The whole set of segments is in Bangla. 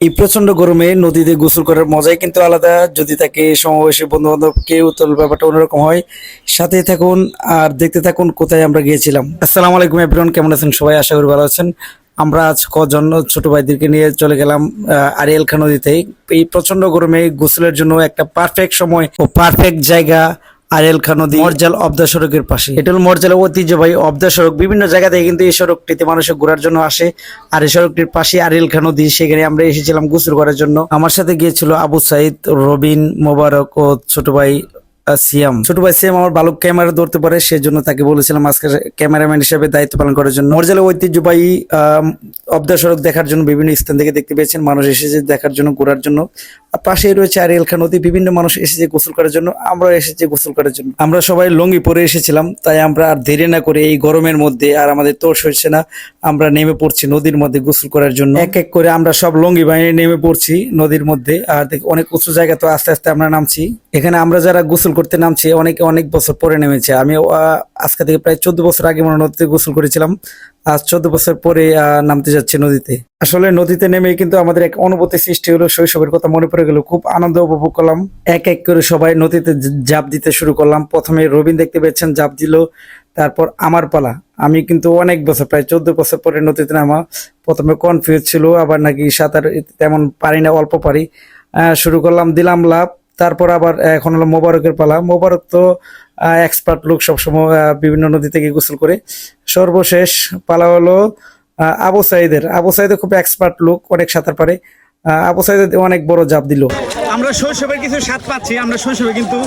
এই প্রচণ্ড গরমে নদীতে গোসল করার মজাই কিন্তু আলাদা। যদি তাকে সমাবেশে বন্ধু বান্ধব কেউ তোর ব্যাপারটা অন্যরকম হয় সাথে থাকুন আর দেখতে থাকুন কোথায় আমরা গিয়েছিলাম। আসসালামু আলাইকুম এভরিওয়ান কেমন আছেন? সবাই আশা করি ভালো আছেন। আমরা আজ কজন ছোট ভাইদেরকে নিয়ে চলে গেলাম আরিয়াল খা নদীতে এই প্রচণ্ড গরমে গোসলের জন্য একটা পারফেক্ট সময় ও পারফেক্ট জায়গা আরিয়াল খা নদী। মরজাল অবদা সড়কের পাশে। এটা হল মরজালের ঐতিহ্যবাহী অবদা সড়ক বিভিন্ন জায়গা থেকে কিন্তু এই সড়কটিতে মানুষের ঘোরার জন্য আসে। আর এই সড়কটির পাশে আরেল খা নদী সেখানে আমরা এসেছিলাম গোসল করার জন্য। আমার সাথে গিয়েছিল আবু সাইদ রবিন মোবারক ও ছোট ভাই সিয়াম। ছোট ভাই সিয়াম আমার ভালো ক্যামেরা ধরতে পারে সেজন্য তাকে বলেছিলাম আজকে ক্যামেরাম্যান হিসেবে দায়িত্ব পালন করার জন্য। মরজালের ঐতিহ্যবাহী অবদা সড়ক দেখার জন্য বিভিন্ন স্থান থেকে দেখতে পেয়েছেন মানুষ এসেছে দেখার জন্য ঘোরার জন্য। আর পাশেই রয়েছে আরিয়াল খান নদী বিভিন্ন মানুষ এসেছে গোসল করার জন্য আমরা এসেছি গোসল করার জন্য। আমরা সবাই লঙ্গি পরে এসেছিলাম তাই আমরা আর দেরি না করে এই গরমের মধ্যে আর আমাদের তোষ হচ্ছে না আমরা নেমে পড়ছি নদীর মধ্যে গোসল করার জন্য। এক এক করে আমরা সব লঙ্গি বানিয়ে নেমে পড়ছি নদীর মধ্যে আর দেখ অনেক উঁচু জায়গা তো আস্তে আস্তে আমরা নামছি। এখানে আমরা যারা গোসল করতে নামছি, অনেকে অনেক বছর পরে নেমেছে। আমি আজকে থেকে প্রায় চোদ্দ বছর আগে মনে নদীতে গোসল করেছিলাম। আজ চোদ্দ বছর পরে নামতে যাচ্ছে নদীতে। আসলে নদীতে নেমে কিন্তু আমাদের এক অনুভূতি সৃষ্টি হলো, শৈশবের কথা মনে পড়ে গেল। খুব আনন্দ উপভোগ করলাম। এক এক করে সবাই নদীতে জাপ দিতে শুরু করলাম। প্রথমে রবিন দেখতে পেয়েছেন, জাপ দিল, তারপর আমার পালা। আমি কিন্তু অনেক বছর, প্রায় চোদ্দ বছর পরে নদীতে নামা। প্রথমে কনফিউজ ছিল, আবার নাকি সাঁতার তেমন পারি না, অল্প পারি। শুরু করলাম, দিলাম লাভ তারপর আবার এখন হলো মোবারকের পালা। মোবারক তো এক্সপার্ট লোক সবসময় বিভিন্ন নদী থেকে গোসল করে। সর্বশেষ পালা হলো আবু সাইদের। আবু সাইদের খুব এক্সপার্ট লোক, অনেক সাঁতার পারে। আবু সাইদের অনেক বড় জাপ দিল। আমরা শৈশবের কিছু স্বাদ পাচ্ছি। আমরা শৈশবে কিন্তু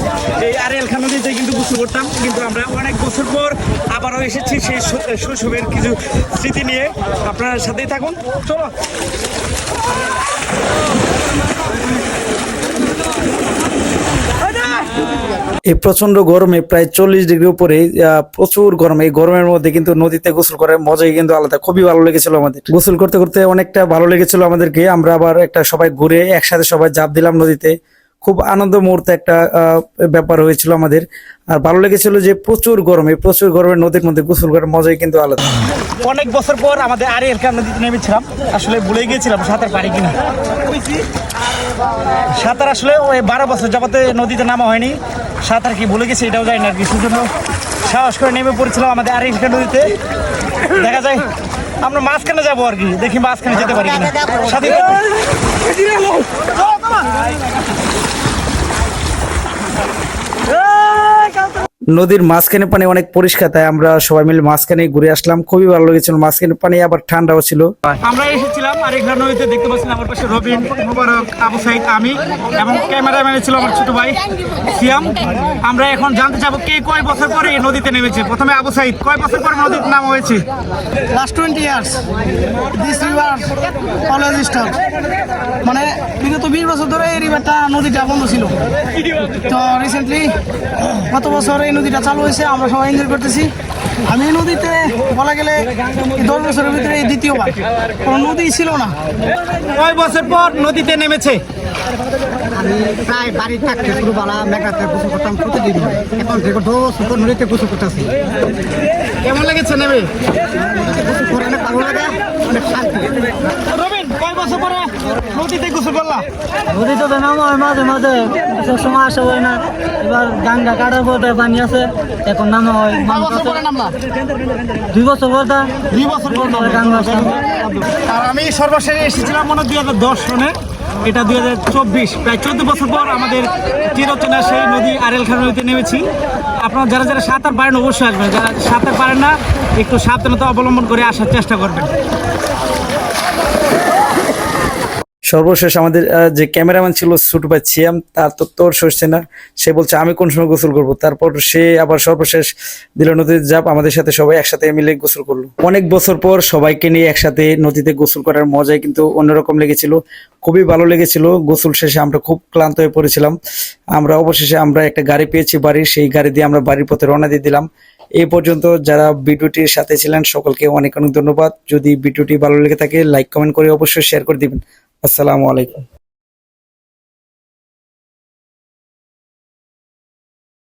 এই আরিয়াল খান নদীতে কিন্তু গোসল করতাম। কিন্তু আমরা অনেক বছর পর আবারও এসেছি সেই শৈশবের কিছু স্মৃতি নিয়ে। আপনার সাথেই থাকুন। চলো। এই প্রচণ্ড গরমে প্রায় চল্লিশ ডিগ্রি উপরে প্রচুর গরম। এই গরমের মধ্যে কিন্তু নদীতে গোসল করে মজাই কিন্তু আলাদা। খুবই ভালো লেগেছিল আমাদের। গোসল করতে করতে অনেকটা ভালো লেগেছিল আমাদেরকে। আমরা আবার একটা সবাই ঘুরে একসাথে সবাই জাপ দিলাম নদীতে। খুব আনন্দ মুহূর্তে একটা ব্যাপার হয়েছিল আমাদের। আর ভালো লেগেছিল যে প্রচুর গরম প্রচুর গরমে নদীর মধ্যে গোসল করার মজাই কিন্তু আলাদা। অনেক বছর পর আমাদের আরিয়াল খান নদীতে নেমেছিলাম। আসলে ভুলে গিয়েছিলাম, সাঁতার পারি কিনা। সাঁতার আসলে ওই বারো বছর যাবতে নদীতে নামা হয়নি। সাঁতার কি ভুলে গেছি এটাও জানি না আর কি সাহস করে নেমে পড়েছিলাম আমাদের আরিয়াল খান নদীতে। দেখা যায়, আমরা মাঝখানে যাব আর কি, দেখি মাঝখানে যেতে পারি কিনা। সাথে থাকুন। নদীর মাঝখানে পানি অনেক পরিষ্কার তাই আমরা সবাই মিলে মাঝখানে ঘুরে আসলাম। খুবই ভালো লেগেছিল মাঝখানে পানি আবার ঠান্ডাও ছিল। আমরা এসেছিলাম আরেকবার নদীতে দেখতে পাচ্ছেন আমার পাশে রবিন মুবারক আবু সাইদ আমি এবং ক্যামেরাম্যানে ছিল আমার ছোট ভাই সিয়াম। আমরা এখন জানতে চাবো কে কয় বছর পরে এই নদীতে নেমেছে। প্রথমে আবু সাইদ কয় বছর পরে নদীর নাম হয়েছে? Last 20 years this river always start মানে বিগত বিশ বছর ধরে এই রিভারটা নদীটা বন্ধ ছিল। তো রিসেন্টলি গত বছর এই নদীটা চালু হয়েছে আমরা সবাই এনজয় করতেছি। আমি এই নদীতে বলা গেলে এই দশ বছরের ভিতরে এই দ্বিতীয়বার। কোনো নদী ছিল না। কয় বছর পর নদীতে নেমেছে? আমি প্রায় বাড়ির থাকতে ছোটবেলা মেঘাতে গোসল করতাম প্রতিদিন। এখন থেকে দোষ উপর নদীতে গোসল করতেছি। কেমন লেগেছে নেমে? গোসল করে অনেক ভালো লাগে অনেক শান্তি। রবিন কয় বছর পরে নদীতে গোসল করলাম নদীতে তো নামা হয় মাঝে মাঝে সময় আসা হয় না। এবার গাঙ্গা কাটার পথে পানি আছে এখন নামা হয় কয় বছর পরে দুই বছর দুই পর। গাঙ্গা আর আমি সর্বশেষ এসেছিলাম মনে দুই হাজার দশ সনে। এটা দুই হাজার চব্বিশ প্রায় চোদ্দ বছর পর আমাদের চিরচেনা সেই নদী আরেল খান নদীতে নেমেছি। আপনারা যারা যারা সাঁতার পারেন অবশ্যই আসবেন। যারা সাঁতার পারেন না একটু সাবধানতা অবলম্বন করে আসার চেষ্টা করবেন। সর্বশেষ আমাদের যে ক্যামেরাম্যান ছিল ছোট ছিয়াম, তার তো তোর সরছে না সে বলছে, আমি কোন সময় গোসল করব? তারপর সে আবার সর্বশেষ দিল নদীতে যাব আমাদের সাথে সবাই একসাথে মিলে গোসল করল। অনেক বছর পর সবাইকে নিয়ে একসাথে নদীতে গোসল করার মজাই কিন্তু অন্যরকম লেগেছিল। খুবই ভালো লেগেছিল। গোসল শেষে আমরা খুব ক্লান্ত হয়ে পড়েছিলাম। আমরা অবশেষে আমরা একটা গাড়ি পেয়েছি বাড়ির, সেই গাড়ি দিয়ে আমরা বাড়ির পথে রওনা দিয়ে দিলাম। এই পর্যন্ত যারা ভিডিওটির সাথে ছিলেন, সকলকে অনেক অনেক ধন্যবাদ। যদি ভিডিওটি ভালো লেগে থাকে, লাইক, কমেন্ট করে অবশ্যই শেয়ার করে দিবেন। আসসালামু আলাইকুম।